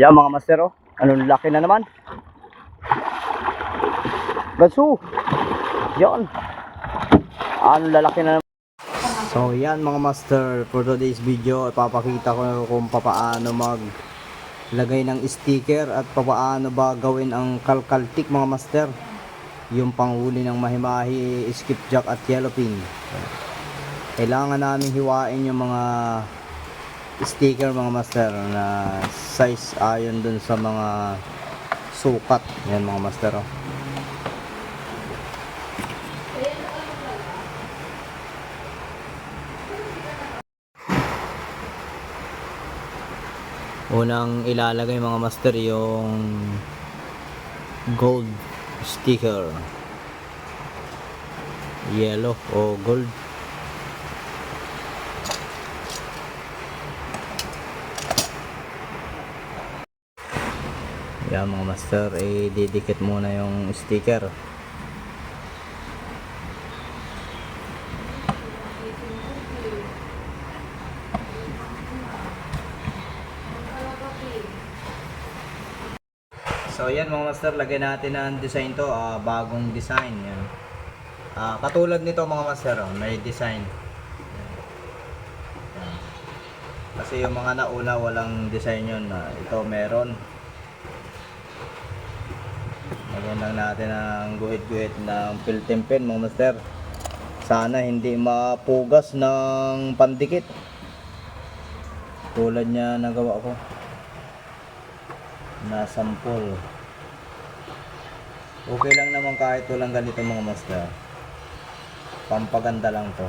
Yan mga master oh. Anong laki na naman. Gansu. Yan. Anong lalaki na naman. So yan mga master, for today's video, ipapakita ko kung papaano mag lagay ng sticker at papaano ba gawin ang kalkaltik mga master. Yung panghuli ng mahimahi, skipjack at yellowfin. Kailangan namin hiwain yung mga sticker mga master na size ayon dun sa mga sukat. Yan mga master oh. Unang ilalagay mga master yung gold sticker. Yellow o gold. Yan mga master, eh, didikit muna yung sticker. So yan mga master, lagyan natin ang design to, ah, bagong design yan. Ah, katulad nito mga master, oh, may design. Kasi yung mga nauna walang design yun, ah, ito meron. Lagyan lang natin ang guhit-guhit ng Philippine pen mga master. Sana hindi mapugas ng pandikit. Tulad niya nagawa ko na sample. Okay lang naman kahit walang ganito mga master. Pampaganda lang to.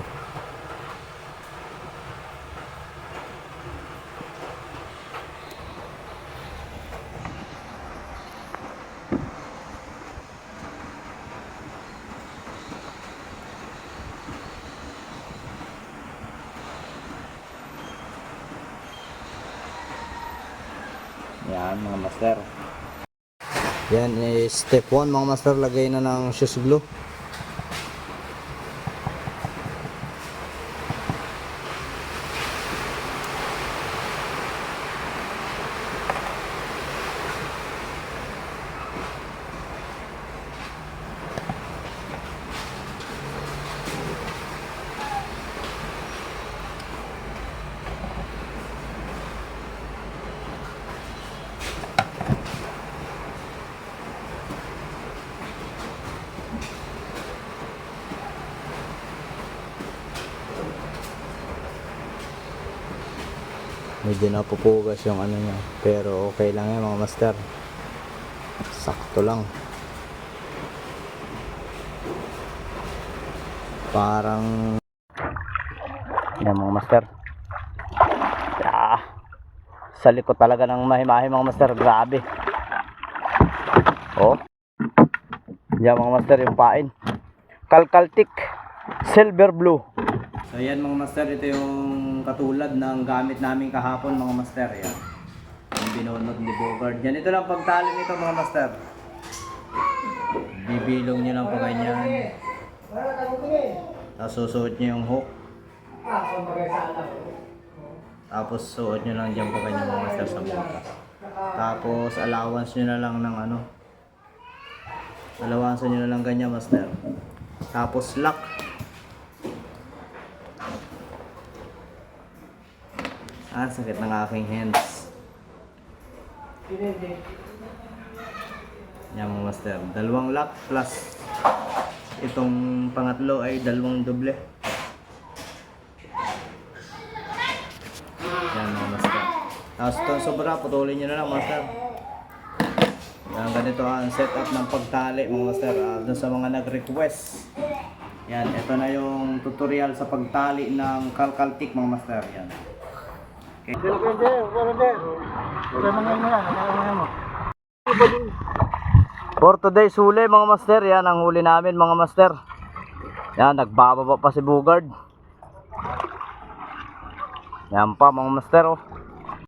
Yan mga master. Yan is step 1 mga master lagay na ng shoes glue. Medyo napupugas yung ano niya. Pero okay lang yan mga master. Sakto lang. Parang yan mga master. Ah, sa likod talaga ng mahimahi mga master. Grabe. Oh. Yan mga master yung pain. Kalkaltik. Silver blue. So yan mga master, ito yung katulad ng gamit namin kahapon mga master. Yan. Yung binunod ni Bogard. Yan ito lang pagtali nito mga master. Bibilong nyo lang pa ganyan. Tapos susuot nyo yung hook. Tapos suot nyo lang dyan pa ganyan mga master sa butas. Tapos allowance nyo na lang ng ano. Allowance nyo na lang ganyan master. Tapos lock. Ah, sakit ng aking hands. Yan mga master. Dalawang lock plus itong pangatlo ay dalawang doble. Yan mga master. Tapos itong sobra, putulin nyo na lang master. Yan, ganito ang setup ng pagtali mga master. Ah, dun sa mga nag-request. Yan, ito na yung tutorial sa pagtali ng kalkaltik mga master. Yan. Okay. For today, huli mga master. Yan ang huli namin mga master. Yan, nagbababa pa si Bugard. Yan pa mga master oh.